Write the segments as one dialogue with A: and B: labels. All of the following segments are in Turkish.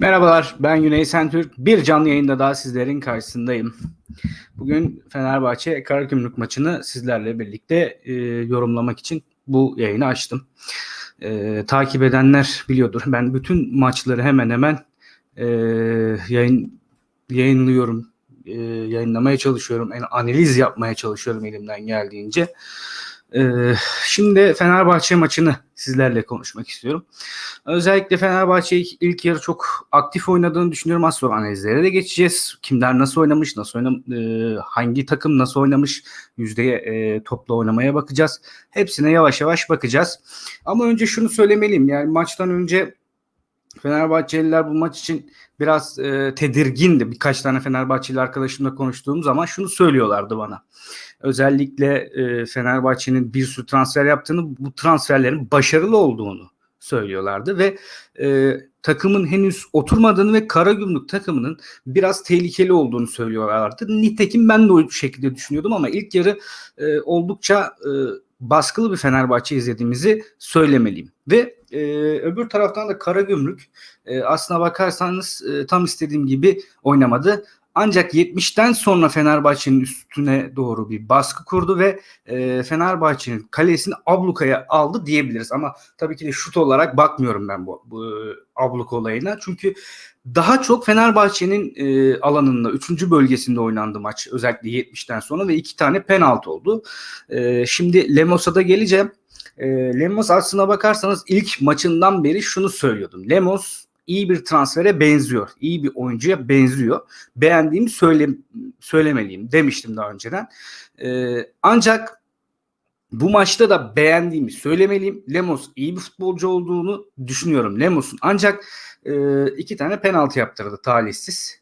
A: Merhabalar, ben Güney Sentürk. Bir canlı yayında daha sizlerin karşısındayım. Bugün Fenerbahçe Karagümrük maçını sizlerle birlikte e, yorumlamak için bu yayını açtım. E, takip edenler biliyordur. Ben bütün maçları hemen hemen e, yayın yayınlıyorum, e, yayınlamaya çalışıyorum, yani analiz yapmaya çalışıyorum elimden geldiğince. Ee, şimdi Fenerbahçe maçını sizlerle konuşmak istiyorum. Özellikle Fenerbahçe ilk, yarı çok aktif oynadığını düşünüyorum. Az sonra analizlere de geçeceğiz. Kimler nasıl oynamış, nasıl oynam, e, hangi takım nasıl oynamış, yüzdeye e, topla oynamaya bakacağız. Hepsine yavaş yavaş bakacağız. Ama önce şunu söylemeliyim. Yani maçtan önce Fenerbahçeliler bu maç için biraz e, tedirgindi. Birkaç tane Fenerbahçeli arkadaşımla konuştuğum zaman şunu söylüyorlardı bana. Özellikle e, Fenerbahçe'nin bir sürü transfer yaptığını, bu transferlerin başarılı olduğunu söylüyorlardı ve e, takımın henüz oturmadığını ve Karagümrük takımının biraz tehlikeli olduğunu söylüyorlardı. Nitekim ben de o şekilde düşünüyordum ama ilk yarı e, oldukça e, baskılı bir Fenerbahçe izlediğimizi söylemeliyim. Ve e, öbür taraftan da Karagümrük e, aslına bakarsanız e, tam istediğim gibi oynamadı. Ancak 70'ten sonra Fenerbahçe'nin üstüne doğru bir baskı kurdu ve e, Fenerbahçe'nin kalesini ablukaya aldı diyebiliriz. Ama tabii ki de şut olarak bakmıyorum ben bu, bu abluk olayına. Çünkü daha çok Fenerbahçe'nin e, alanında 3. bölgesinde oynandı maç özellikle 70'ten sonra ve iki tane penaltı oldu. E, şimdi Lemos'a da geleceğim. E, Lemos aslına bakarsanız ilk maçından beri şunu söylüyordum. Lemos iyi bir transfere benziyor. İyi bir oyuncuya benziyor. Beğendiğimi söyle, söylemeliyim demiştim daha önceden. Ee, ancak bu maçta da beğendiğimi söylemeliyim. Lemos iyi bir futbolcu olduğunu düşünüyorum Lemos'un. Ancak e, iki tane penaltı yaptırdı talihsiz.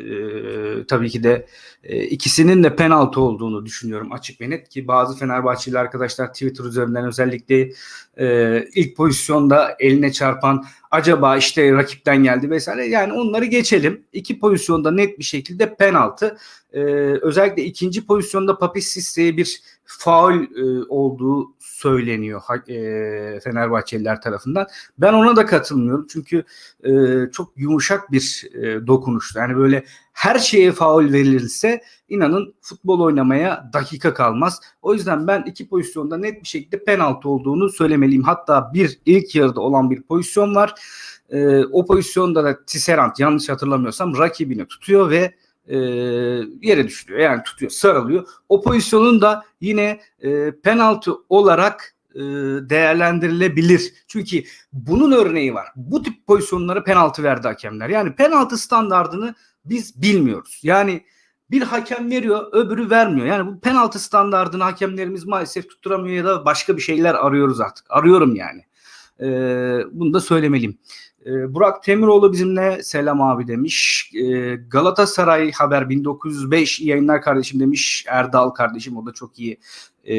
A: Ee, tabii ki de e, ikisinin de penaltı olduğunu düşünüyorum açık ve net ki bazı Fenerbahçeli arkadaşlar Twitter üzerinden özellikle e, ilk pozisyonda eline çarpan acaba işte rakipten geldi vesaire yani onları geçelim. İki pozisyonda net bir şekilde penaltı. Ee, özellikle ikinci pozisyonda Papis Sisse'ye bir faul e, olduğu söyleniyor e, Fenerbahçeliler tarafından. Ben ona da katılmıyorum çünkü e, çok yumuşak bir e, dokunuştu. Yani böyle her şeye faul verilirse inanın futbol oynamaya dakika kalmaz. O yüzden ben iki pozisyonda net bir şekilde penaltı olduğunu söylemeliyim. Hatta bir ilk yarıda olan bir pozisyon var. O pozisyonda da Tisserand yanlış hatırlamıyorsam rakibini tutuyor ve e, yere düşürüyor. Yani tutuyor, sarılıyor. O pozisyonun da yine e, penaltı olarak e, değerlendirilebilir. Çünkü bunun örneği var. Bu tip pozisyonlara penaltı verdi hakemler. Yani penaltı standardını biz bilmiyoruz. Yani bir hakem veriyor, öbürü vermiyor. Yani bu penaltı standardını hakemlerimiz maalesef tutturamıyor ya da başka bir şeyler arıyoruz artık. Arıyorum yani. Ee, bunu da söylemeliyim. Ee, Burak Temiroğlu bizimle selam abi demiş. Ee, Galatasaray Haber 1905 yayınlar kardeşim demiş. Erdal kardeşim o da çok iyi e,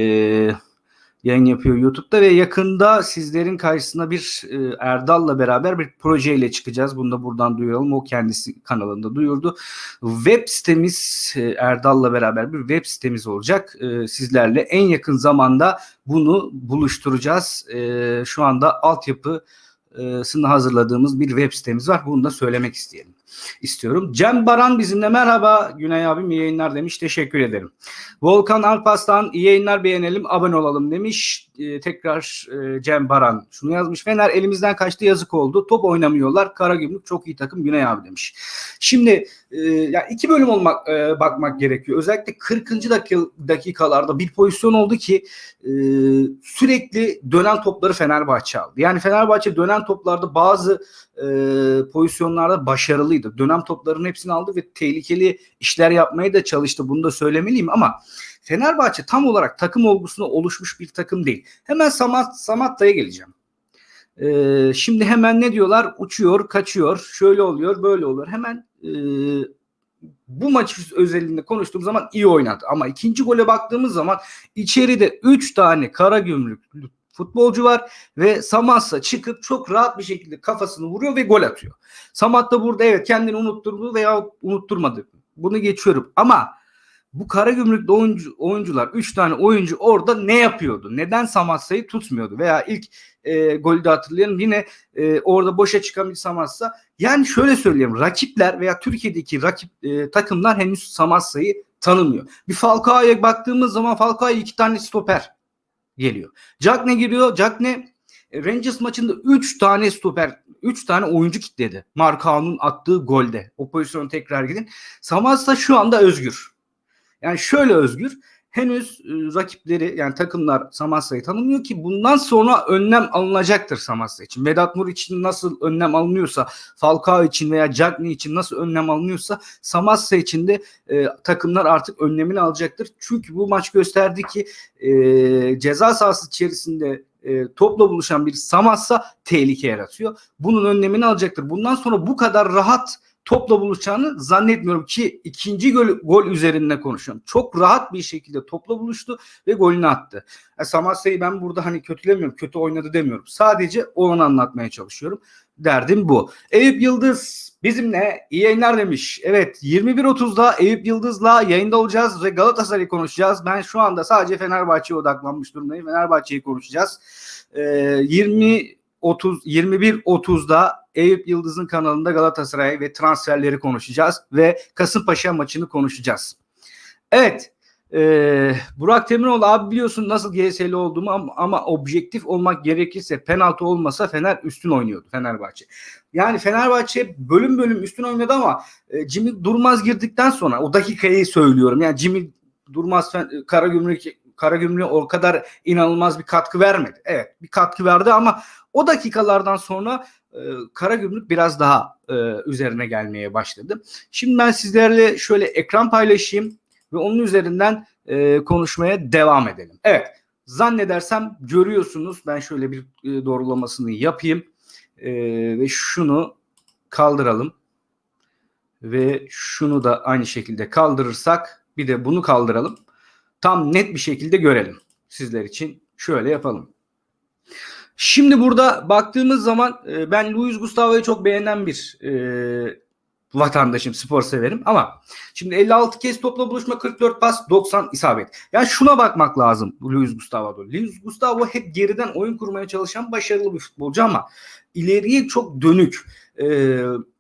A: yayın yapıyor YouTube'da ve yakında sizlerin karşısına bir e, Erdal'la beraber bir projeyle çıkacağız. Bunu da buradan duyuralım. O kendisi kanalında duyurdu. Web sitemiz e, Erdal'la beraber bir web sitemiz olacak. E, sizlerle en yakın zamanda bunu buluşturacağız. E, şu anda altyapı hazırladığımız bir web sitemiz var. Bunu da söylemek isteyelim istiyorum. Cem Baran bizimle merhaba Güney abim iyi yayınlar demiş. Teşekkür ederim. Volkan Alpaslan iyi yayınlar beğenelim abone olalım demiş. Ee, tekrar e, Cem Baran şunu yazmış. Fener elimizden kaçtı yazık oldu. Top oynamıyorlar. Karagümrük çok iyi takım Güney abi demiş. Şimdi e, yani iki bölüm olmak e, bakmak gerekiyor. Özellikle 40. Dakik dakikalarda bir pozisyon oldu ki e, sürekli dönen topları Fenerbahçe aldı. Yani Fenerbahçe dönen toplarda bazı e, pozisyonlarda başarılıydı. Dönem toplarının hepsini aldı ve tehlikeli işler yapmaya da çalıştı. Bunu da söylemeliyim ama Fenerbahçe tam olarak takım olgusuna oluşmuş bir takım değil. Hemen Samat Samatta'ya geleceğim. Ee, şimdi hemen ne diyorlar? Uçuyor, kaçıyor, şöyle oluyor, böyle oluyor. Hemen e, bu maç özelinde konuştuğum zaman iyi oynadı. Ama ikinci gole baktığımız zaman içeride 3 tane kara gümrüklü futbolcu var ve Samassa çıkıp çok rahat bir şekilde kafasını vuruyor ve gol atıyor. Samat da burada evet kendini unutturdu veya unutturmadı. Bunu geçiyorum ama bu kara gümrüklü oyuncu, oyuncular 3 tane oyuncu orada ne yapıyordu? Neden Samassa'yı tutmuyordu? Veya ilk e, golü de hatırlayalım. Yine e, orada boşa çıkan bir Samassa. Yani şöyle söyleyeyim rakipler veya Türkiye'deki rakip e, takımlar henüz Samassa'yı tanımıyor. Bir Falcao'ya baktığımız zaman Falcao'ya iki tane stoper geliyor. Jack ne giriyor? Jack ne? E, Rangers maçında 3 tane stoper, 3 tane oyuncu kitledi. Markao'nun attığı golde. O pozisyonu tekrar gidin. Samassa şu anda özgür. Yani şöyle özgür. Henüz e, rakipleri yani takımlar Samassa'yı tanımıyor ki bundan sonra önlem alınacaktır Samassa için. Vedat Mur için nasıl önlem alınıyorsa, Falcao için veya Cagney için nasıl önlem alınıyorsa Samassa için de e, takımlar artık önlemini alacaktır. Çünkü bu maç gösterdi ki e, ceza sahası içerisinde e, topla buluşan bir Samassa tehlike yaratıyor. Bunun önlemini alacaktır. Bundan sonra bu kadar rahat topla buluşacağını zannetmiyorum ki ikinci gol, gol üzerinde konuşuyorum. Çok rahat bir şekilde topla buluştu ve golünü attı. Yani Samassa'yı ben burada hani kötülemiyorum, kötü oynadı demiyorum. Sadece onu anlatmaya çalışıyorum. Derdim bu. Eyüp Yıldız bizimle iyi yayınlar demiş. Evet 21.30'da Eyüp Yıldız'la yayında olacağız ve Galatasaray'ı konuşacağız. Ben şu anda sadece Fenerbahçe'ye odaklanmış durumdayım. Fenerbahçe'yi konuşacağız. Ee, 20 30 21.30'da Eyüp Yıldız'ın kanalında Galatasaray ve transferleri konuşacağız ve Kasımpaşa maçını konuşacağız. Evet. E, Burak Temiroğlu abi biliyorsun nasıl GS'li olduğumu ama, ama objektif olmak gerekirse penaltı olmasa Fener üstün oynuyordu Fenerbahçe. Yani Fenerbahçe bölüm bölüm üstün oynadı ama e, Jimmy Durmaz girdikten sonra o dakikayı söylüyorum. Yani Jimmy Durmaz Karagümrük Karagümrük'e o kadar inanılmaz bir katkı vermedi. Evet bir katkı verdi ama o dakikalardan sonra e, Karagümrük biraz daha e, üzerine gelmeye başladı. Şimdi ben sizlerle şöyle ekran paylaşayım ve onun üzerinden e, konuşmaya devam edelim. Evet zannedersem görüyorsunuz ben şöyle bir e, doğrulamasını yapayım e, ve şunu kaldıralım ve şunu da aynı şekilde kaldırırsak bir de bunu kaldıralım tam net bir şekilde görelim sizler için şöyle yapalım. Şimdi burada baktığımız zaman e, ben Luis Gustavo'yu çok beğenen bir e, vatandaşım, spor severim ama şimdi 56 kez topla buluşma 44 pas 90 isabet. Yani şuna bakmak lazım Luis Gustavo'da. Luis Gustavo hep geriden oyun kurmaya çalışan başarılı bir futbolcu ama ileriye çok dönük, e,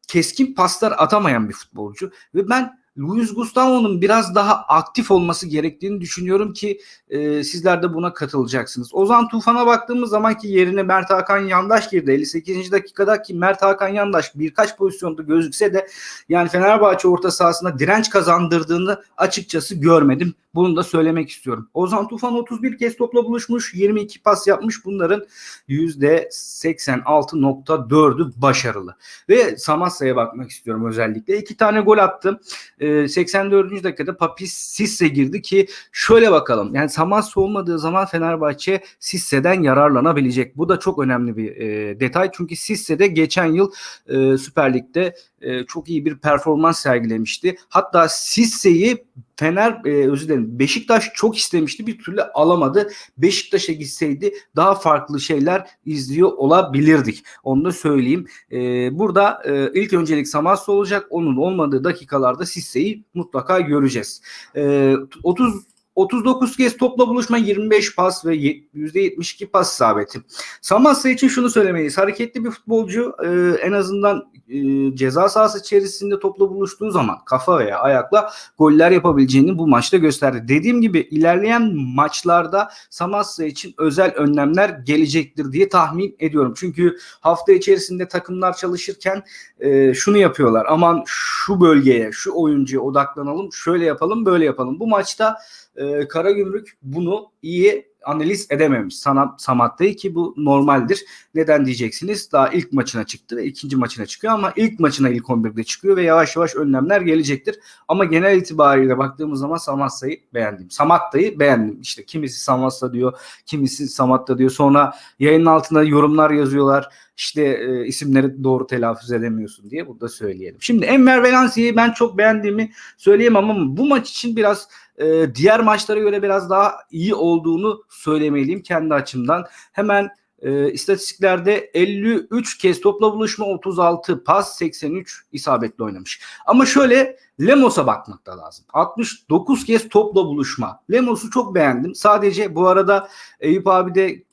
A: keskin paslar atamayan bir futbolcu ve ben Luis Gustavo'nun biraz daha aktif olması gerektiğini düşünüyorum ki e, sizler de buna katılacaksınız. Ozan Tufan'a baktığımız zaman ki yerine Mert Hakan Yandaş girdi. 58. dakikada ki Mert Hakan Yandaş birkaç pozisyonda gözükse de yani Fenerbahçe orta sahasında direnç kazandırdığını açıkçası görmedim. Bunu da söylemek istiyorum. Ozan Tufan 31 kez topla buluşmuş. 22 pas yapmış. Bunların %86.4'ü başarılı. Ve Samassa'ya bakmak istiyorum özellikle. İki tane gol attı. 84. Ee, dakikada Papis Sisse girdi ki şöyle bakalım. Yani Samassa olmadığı zaman Fenerbahçe Sisse'den yararlanabilecek. Bu da çok önemli bir e, detay. Çünkü Sisse de geçen yıl e, Süper Lig'de e, çok iyi bir performans sergilemişti. Hatta Sisse'yi Fener e, özür dilerim Beşiktaş çok istemişti bir türlü alamadı. Beşiktaş'a gitseydi daha farklı şeyler izliyor olabilirdik. Onu da söyleyeyim. E, burada e, ilk öncelik Samassa olacak. Onun olmadığı dakikalarda Sisse'yi mutlaka göreceğiz. E, 30 39 kez topla buluşma 25 pas ve %72 pas isabeti. Samassa için şunu söylemeyiz. Hareketli bir futbolcu e, en azından e, ceza sahası içerisinde topla buluştuğu zaman kafa veya ayakla goller yapabileceğini bu maçta gösterdi. Dediğim gibi ilerleyen maçlarda Samassa için özel önlemler gelecektir diye tahmin ediyorum. Çünkü hafta içerisinde takımlar çalışırken e, şunu yapıyorlar. Aman şu bölgeye, şu oyuncuya odaklanalım, şöyle yapalım, böyle yapalım. Bu maçta e, Karagümrük bunu iyi analiz edememiş Sanat Samat'tayı ki bu normaldir. Neden diyeceksiniz? Daha ilk maçına çıktı ve ikinci maçına çıkıyor ama ilk maçına ilk 11'de çıkıyor ve yavaş yavaş önlemler gelecektir. Ama genel itibariyle baktığımız zaman Samatsa'yı beğendim. Samatta'yı beğendim. İşte kimisi Samatsa diyor, kimisi Samatta diyor. Sonra yayının altında yorumlar yazıyorlar. İşte e, isimleri doğru telaffuz edemiyorsun diye burada söyleyelim. Şimdi Enver Valencia'yı ben çok beğendiğimi söyleyemem ama bu maç için biraz e, diğer maçlara göre biraz daha iyi olduğunu söylemeliyim kendi açımdan. Hemen e, istatistiklerde 53 kez topla buluşma 36 pas 83 isabetli oynamış. Ama şöyle Lemos'a bakmak da lazım. 69 kez topla buluşma. Lemos'u çok beğendim. Sadece bu arada Eyüp abi de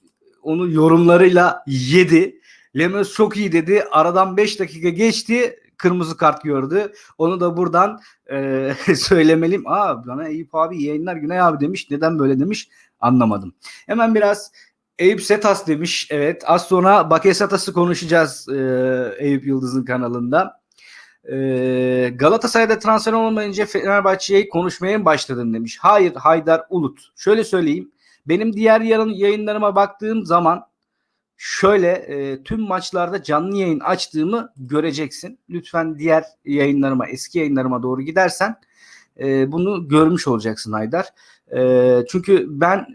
A: onu yorumlarıyla yedi. Lemez çok iyi dedi. Aradan 5 dakika geçti. Kırmızı kart gördü. Onu da buradan e, söylemeliyim. Aa bana Eyüp abi yayınlar Güney abi demiş. Neden böyle demiş anlamadım. Hemen biraz Eyüp Setas demiş. Evet az sonra Bakasetas'ı konuşacağız e, Eyüp Yıldız'ın kanalında. E, Galatasaray'da transfer olmayınca Fenerbahçe'yi konuşmaya mı başladın demiş. Hayır Haydar Ulut. Şöyle söyleyeyim. Benim diğer yarın yayınlarıma baktığım zaman şöyle e, tüm maçlarda canlı yayın açtığımı göreceksin. Lütfen diğer yayınlarıma, eski yayınlarıma doğru gidersen e, bunu görmüş olacaksın Haydar. E, çünkü ben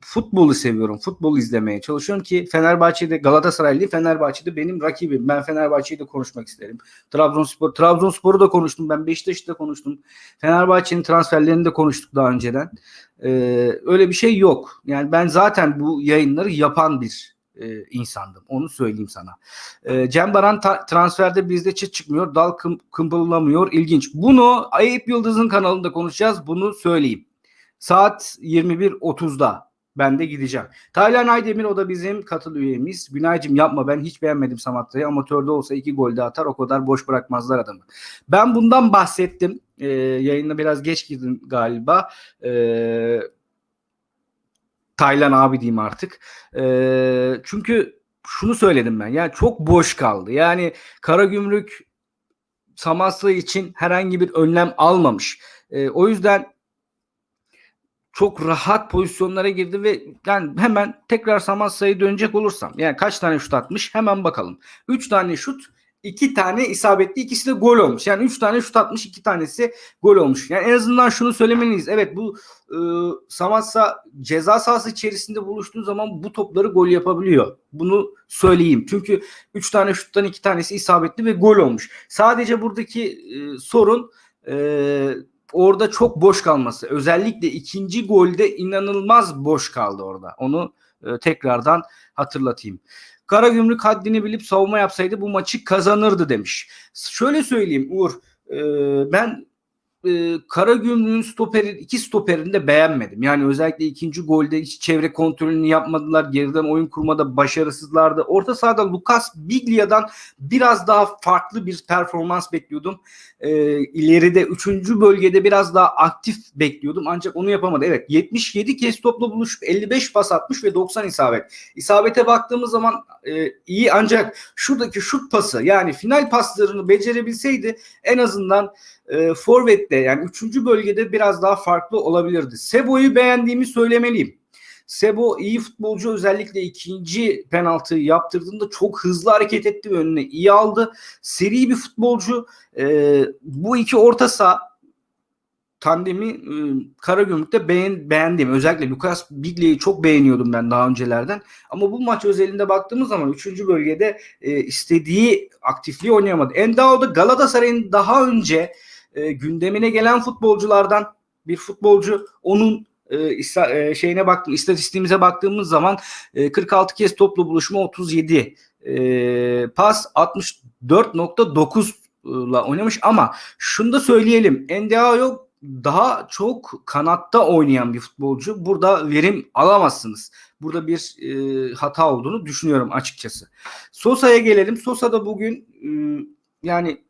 A: futbolu seviyorum. Futbolu izlemeye çalışıyorum ki Fenerbahçe'de Galatasaraylı Fenerbahçe'de benim rakibim. Ben Fenerbahçe'yi de konuşmak isterim. Trabzonspor, Trabzonspor'u da konuştum. Ben Beşiktaş'ı da konuştum. Fenerbahçe'nin transferlerini de konuştuk daha önceden. Ee, öyle bir şey yok. Yani ben zaten bu yayınları yapan bir e, insandım. Onu söyleyeyim sana. E, Cem Baran ta- transferde bizde çıt çıkmıyor. Dal kım, kımpılamıyor. İlginç. Bunu Ayıp Yıldız'ın kanalında konuşacağız. Bunu söyleyeyim. Saat 21.30'da ben de gideceğim. Taylan Aydemir o da bizim katıl üyemiz. Günaycım yapma ben hiç beğenmedim Samatta'yı. Amatörde olsa iki gol de atar o kadar boş bırakmazlar adamı. Ben bundan bahsettim. Ee, yayına biraz geç girdim galiba. Ee, Taylan abi diyeyim artık. Ee, çünkü şunu söyledim ben. Yani çok boş kaldı. Yani Karagümrük Samasya için herhangi bir önlem almamış. Ee, o yüzden çok rahat pozisyonlara girdi ve yani hemen tekrar Samasya'ya dönecek olursam yani kaç tane şut atmış hemen bakalım. 3 tane şut iki tane isabetli ikisi de gol olmuş. Yani üç tane şut atmış iki tanesi gol olmuş. Yani en azından şunu söylemeliyiz. Evet bu e, Samatsa ceza sahası içerisinde buluştuğu zaman bu topları gol yapabiliyor. Bunu söyleyeyim. Çünkü üç tane şuttan iki tanesi isabetli ve gol olmuş. Sadece buradaki e, sorun e, orada çok boş kalması. Özellikle ikinci golde inanılmaz boş kaldı orada. Onu e, tekrardan hatırlatayım. Karagümrük haddini bilip savunma yapsaydı bu maçı kazanırdı demiş. Şöyle söyleyeyim Uğur, e, ben e, Karagümrük'ün stoperi, iki stoperini de beğenmedim. Yani özellikle ikinci golde hiç çevre kontrolünü yapmadılar. Geriden oyun kurmada başarısızlardı. Orta sahada Lucas Biglia'dan biraz daha farklı bir performans bekliyordum. E, ileride üçüncü bölgede biraz daha aktif bekliyordum. Ancak onu yapamadı. Evet 77 kez topla buluşup 55 pas atmış ve 90 isabet. İsabete baktığımız zaman e, iyi ancak şuradaki şut pası yani final paslarını becerebilseydi en azından e, Forvet'te yani 3. bölgede biraz daha farklı olabilirdi. Sebo'yu beğendiğimi söylemeliyim. Sebo iyi futbolcu özellikle ikinci penaltıyı yaptırdığında çok hızlı hareket etti ve önüne iyi aldı. Seri bir futbolcu. E, bu iki orta saha tandemi e, Karagümrük'te beğen, beğendim. Özellikle Lucas Biglia'yı çok beğeniyordum ben daha öncelerden. Ama bu maç özelinde baktığımız zaman 3. bölgede e, istediği aktifliği oynayamadı. Endao da Galatasaray'ın daha önce e, gündemine gelen futbolculardan bir futbolcu. Onun e, e, şeyine baktım istatistiğimize baktığımız zaman e, 46 kez toplu buluşma 37 e, pas 64.9 ile oynamış ama şunu da söyleyelim. Endiayo daha çok kanatta oynayan bir futbolcu. Burada verim alamazsınız. Burada bir e, hata olduğunu düşünüyorum açıkçası. Sosa'ya gelelim. Sosa da bugün e, yani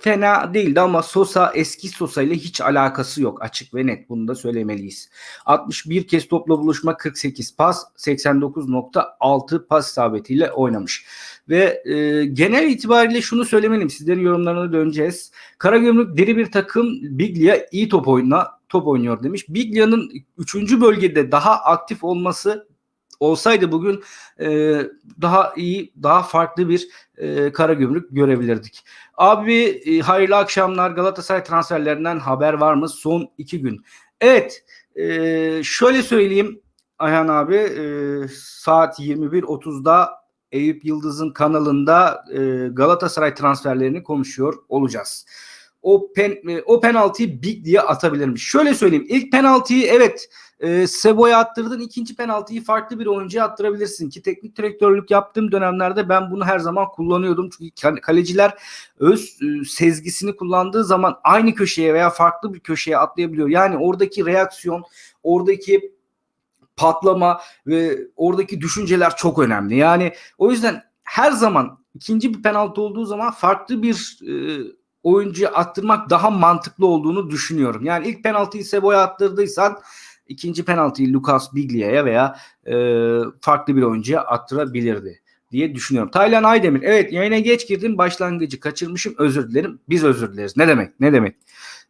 A: fena değildi ama Sosa eski Sosa ile hiç alakası yok açık ve net bunu da söylemeliyiz. 61 kez topla buluşma 48 pas 89.6 pas isabetiyle oynamış. Ve e, genel itibariyle şunu söylemeliyim sizlerin yorumlarına döneceğiz. Karagümrük deri bir takım Biglia iyi top oyna top oynuyor demiş. Biglia'nın 3. bölgede daha aktif olması olsaydı bugün e, daha iyi, daha farklı bir e, kara gümrük görebilirdik. Abi e, hayırlı akşamlar. Galatasaray transferlerinden haber var mı? Son iki gün. Evet, e, şöyle söyleyeyim Ayhan abi, e, saat 21.30'da Eyüp Yıldız'ın kanalında e, Galatasaray transferlerini konuşuyor olacağız o pen e, o penaltıyı big diye atabilirmiş. Şöyle söyleyeyim. İlk penaltıyı evet e, Sebo'ya attırdın. ikinci penaltıyı farklı bir oyuncuya attırabilirsin ki teknik direktörlük yaptığım dönemlerde ben bunu her zaman kullanıyordum. Çünkü kaleciler öz e, sezgisini kullandığı zaman aynı köşeye veya farklı bir köşeye atlayabiliyor. Yani oradaki reaksiyon, oradaki patlama ve oradaki düşünceler çok önemli. Yani o yüzden her zaman ikinci bir penaltı olduğu zaman farklı bir e, oyuncuya attırmak daha mantıklı olduğunu düşünüyorum. Yani ilk penaltıyı Sebo'ya attırdıysan ikinci penaltıyı Lucas Biglia'ya veya e, farklı bir oyuncuya attırabilirdi diye düşünüyorum. Taylan Aydemir evet yayına geç girdim başlangıcı kaçırmışım özür dilerim. Biz özür dileriz. Ne demek ne demek.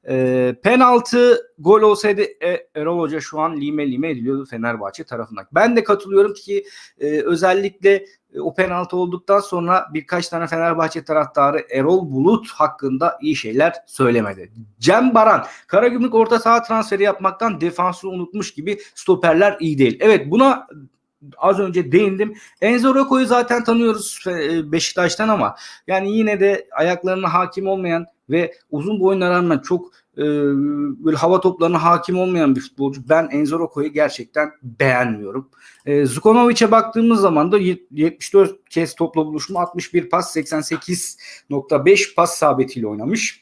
A: E, penaltı gol olsaydı e, Erol Hoca şu an lime lime ediliyordu Fenerbahçe tarafından. Ben de katılıyorum ki e, özellikle o penaltı olduktan sonra birkaç tane Fenerbahçe taraftarı Erol Bulut hakkında iyi şeyler söylemedi. Cem Baran, Karagümrük orta saha transferi yapmaktan defansı unutmuş gibi stoperler iyi değil. Evet buna az önce değindim. Enzo Roko'yu zaten tanıyoruz e, Beşiktaş'tan ama yani yine de ayaklarına hakim olmayan ve uzun boyuna rağmen çok e, böyle hava toplarına hakim olmayan bir futbolcu. Ben Enzo Roko'yu gerçekten beğenmiyorum. E, Zukonovic'e baktığımız zaman da 74 kez topla buluşma 61 pas 88.5 pas sabitiyle oynamış.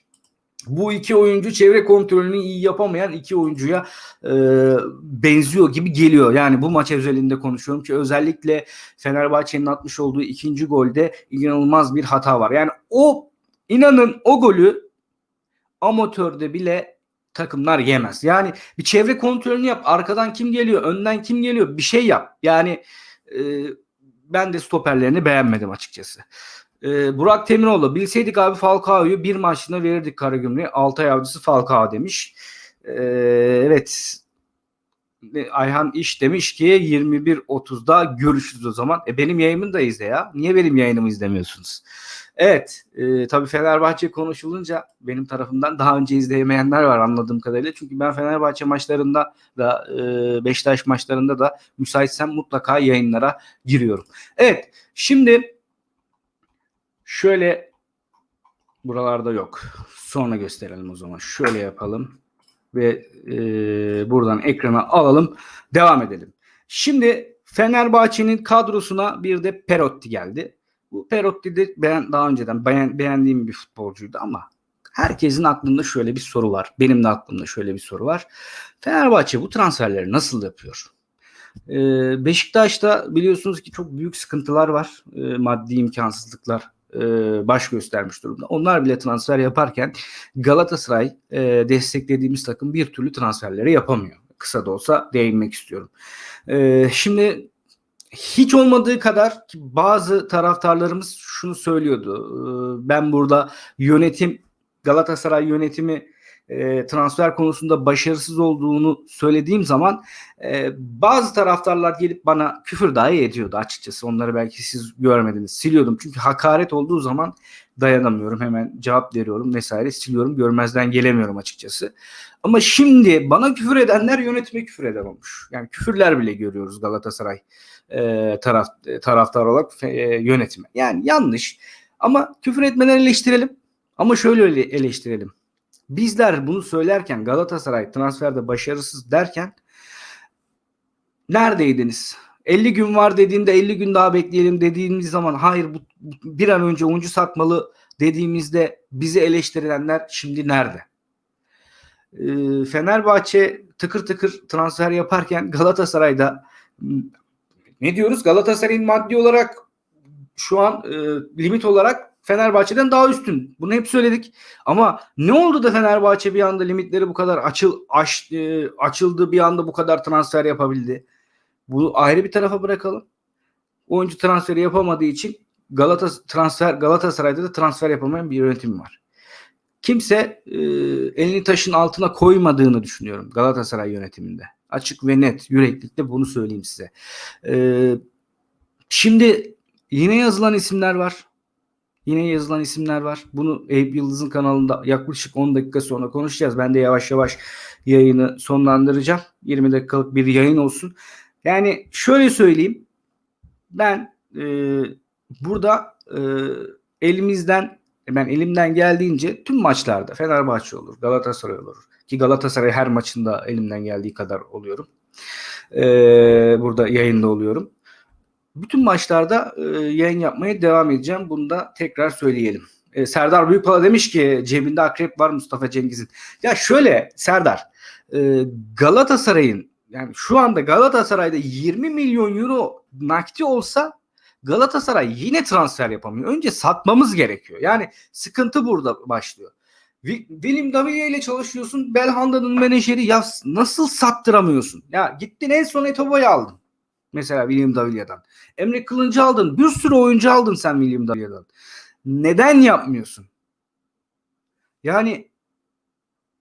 A: Bu iki oyuncu çevre kontrolünü iyi yapamayan iki oyuncuya e, benziyor gibi geliyor. Yani bu maç özelinde konuşuyorum ki özellikle Fenerbahçe'nin atmış olduğu ikinci golde inanılmaz bir hata var. Yani o inanın o golü amatörde bile takımlar yemez. Yani bir çevre kontrolünü yap. Arkadan kim geliyor? Önden kim geliyor? Bir şey yap. Yani e, ben de stoperlerini beğenmedim açıkçası. E, Burak Temiroğlu bilseydik abi Falcao'yu bir maçına verirdik Karagümrük'e. Altay avcısı Falcao demiş. E, evet Ayhan İş demiş ki 21.30'da görüşürüz o zaman. E benim yayınımı da izle ya. Niye benim yayınımı izlemiyorsunuz? Evet e, tabii Fenerbahçe konuşulunca benim tarafımdan daha önce izleyemeyenler var anladığım kadarıyla. Çünkü ben Fenerbahçe maçlarında da e, Beşiktaş maçlarında da müsaitsem mutlaka yayınlara giriyorum. Evet şimdi şöyle buralarda yok. Sonra gösterelim o zaman. Şöyle yapalım ve e, buradan ekrana alalım. Devam edelim. Şimdi Fenerbahçe'nin kadrosuna bir de Perotti geldi. Bu Perotti de ben daha önceden beğen, beğendiğim bir futbolcuydu ama herkesin aklında şöyle bir soru var. Benim de aklımda şöyle bir soru var. Fenerbahçe bu transferleri nasıl yapıyor? Ee, Beşiktaş'ta biliyorsunuz ki çok büyük sıkıntılar var. Ee, maddi imkansızlıklar e, baş göstermiş durumda. Onlar bile transfer yaparken Galatasaray e, desteklediğimiz takım bir türlü transferleri yapamıyor. Kısa da olsa değinmek istiyorum. E, şimdi hiç olmadığı kadar bazı taraftarlarımız şunu söylüyordu. E, ben burada yönetim Galatasaray yönetimi e, transfer konusunda başarısız olduğunu söylediğim zaman e, bazı taraftarlar gelip bana küfür dahi ediyordu açıkçası. Onları belki siz görmediniz. Siliyordum çünkü hakaret olduğu zaman dayanamıyorum. Hemen cevap veriyorum vesaire siliyorum. Görmezden gelemiyorum açıkçası. Ama şimdi bana küfür edenler yönetime küfür eden olmuş. Yani küfürler bile görüyoruz Galatasaray e, taraf e, taraftar olarak e, yönetime. Yani yanlış. Ama küfür etmeden eleştirelim. Ama şöyle eleştirelim. Bizler bunu söylerken Galatasaray transferde başarısız derken neredeydiniz? 50 gün var dediğinde 50 gün daha bekleyelim dediğimiz zaman hayır bu, bir an önce oyuncu satmalı dediğimizde bizi eleştirilenler şimdi nerede? Ee, Fenerbahçe tıkır tıkır transfer yaparken Galatasaray'da ne diyoruz? Galatasaray'ın maddi olarak şu an e, limit olarak Fenerbahçe'den daha üstün. Bunu hep söyledik. Ama ne oldu da Fenerbahçe bir anda limitleri bu kadar açıl aç, e, açıldı bir anda bu kadar transfer yapabildi? Bu ayrı bir tarafa bırakalım. Oyuncu transferi yapamadığı için Galata transfer Galatasaray'da da transfer yapamayan bir yönetim var. Kimse e, elini taşın altına koymadığını düşünüyorum Galatasaray yönetiminde. Açık ve net yüreklikle bunu söyleyeyim size. E, şimdi yine yazılan isimler var. Yine yazılan isimler var. Bunu Eyüp Yıldız'ın kanalında yaklaşık 10 dakika sonra konuşacağız. Ben de yavaş yavaş yayını sonlandıracağım. 20 dakikalık bir yayın olsun. Yani şöyle söyleyeyim. Ben e, burada e, elimizden ben elimden geldiğince tüm maçlarda Fenerbahçe olur, Galatasaray olur. Ki Galatasaray her maçında elimden geldiği kadar oluyorum. E, burada yayında oluyorum bütün maçlarda e, yayın yapmaya devam edeceğim. Bunu da tekrar söyleyelim. E, Serdar Büyükpala demiş ki cebinde akrep var Mustafa Cengiz'in. Ya şöyle Serdar e, Galatasaray'ın yani şu anda Galatasaray'da 20 milyon euro nakdi olsa Galatasaray yine transfer yapamıyor. Önce satmamız gerekiyor. Yani sıkıntı burada başlıyor. Wi- William Davia ile çalışıyorsun. Belhanda'nın menajeri ya nasıl sattıramıyorsun? Ya gittin en son Etobo'yu aldın. Mesela William Davia'dan. Emre Kılıncı aldın. Bir sürü oyuncu aldın sen William Davia'dan. Neden yapmıyorsun? Yani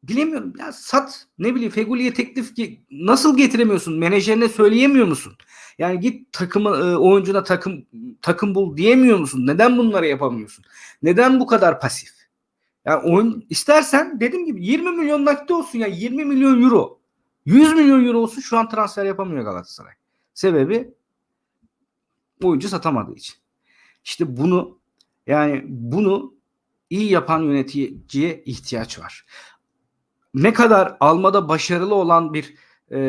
A: bilemiyorum ya sat ne bileyim Feguli'ye teklif ge- nasıl getiremiyorsun menajerine söyleyemiyor musun? Yani git takımı e, oyuncuna takım takım bul diyemiyor musun? Neden bunları yapamıyorsun? Neden bu kadar pasif? Yani oyun istersen dediğim gibi 20 milyon nakdi olsun ya 20 milyon euro. 100 milyon euro olsun şu an transfer yapamıyor Galatasaray. Sebebi oyuncu satamadığı için. İşte bunu yani bunu iyi yapan yöneticiye ihtiyaç var. Ne kadar almada başarılı olan bir e,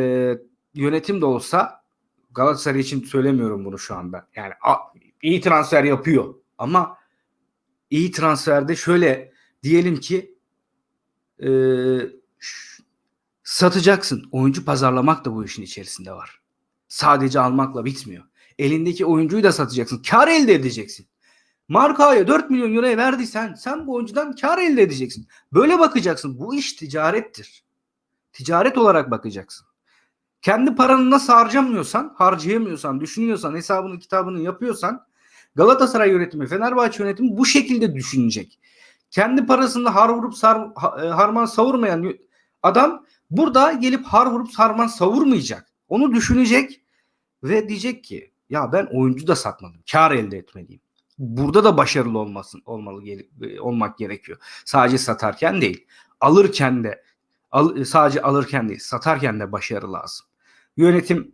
A: yönetim de olsa Galatasaray için söylemiyorum bunu şu anda. Yani a, iyi transfer yapıyor ama iyi transferde şöyle diyelim ki e, satacaksın. Oyuncu pazarlamak da bu işin içerisinde var. Sadece almakla bitmiyor. Elindeki oyuncuyu da satacaksın. Kar elde edeceksin. Markaya 4 milyon euroya verdiysen sen bu oyuncudan kar elde edeceksin. Böyle bakacaksın. Bu iş ticarettir. Ticaret olarak bakacaksın. Kendi paranı nasıl harcamıyorsan, harcayamıyorsan, düşünüyorsan, hesabını kitabını yapıyorsan Galatasaray yönetimi, Fenerbahçe yönetimi bu şekilde düşünecek. Kendi parasını har vurup sar, e, harman savurmayan adam burada gelip har vurup sarman savurmayacak. Onu düşünecek ve diyecek ki ya ben oyuncu da satmadım. Kar elde etmeliyim. Burada da başarılı olmasın olmalı olmak gerekiyor. Sadece satarken değil. Alırken de al, sadece alırken değil, satarken de başarı lazım. Yönetim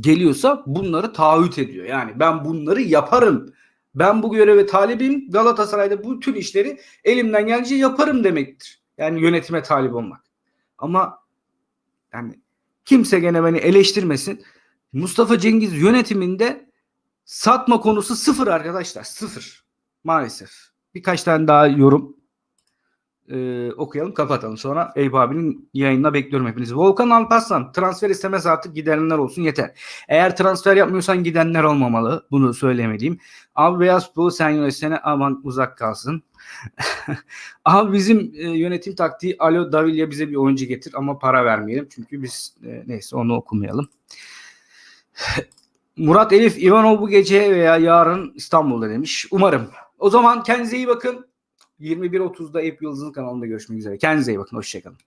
A: geliyorsa bunları taahhüt ediyor. Yani ben bunları yaparım. Ben bu göreve talibim. Galatasaray'da bu tür işleri elimden gelince yaparım demektir. Yani yönetime talip olmak. Ama yani kimse gene beni eleştirmesin. Mustafa Cengiz yönetiminde satma konusu sıfır arkadaşlar. Sıfır. Maalesef. Birkaç tane daha yorum e, okuyalım kapatalım. Sonra Eyüp abinin yayınına bekliyorum hepinizi. Volkan Alparslan transfer istemez artık gidenler olsun yeter. Eğer transfer yapmıyorsan gidenler olmamalı. Bunu söylemeliyim. Abi Beyaz bu sen yönetsene aman uzak kalsın. Abi bizim e, yönetim taktiği Alo Davilya bize bir oyuncu getir ama para vermeyelim. Çünkü biz e, neyse onu okumayalım. Murat Elif İvanov bu gece veya yarın İstanbul'da demiş. Umarım. O zaman kendinize iyi bakın. 21.30'da Eyüp Yıldız'ın kanalında görüşmek üzere. Kendinize iyi bakın. Hoşçakalın.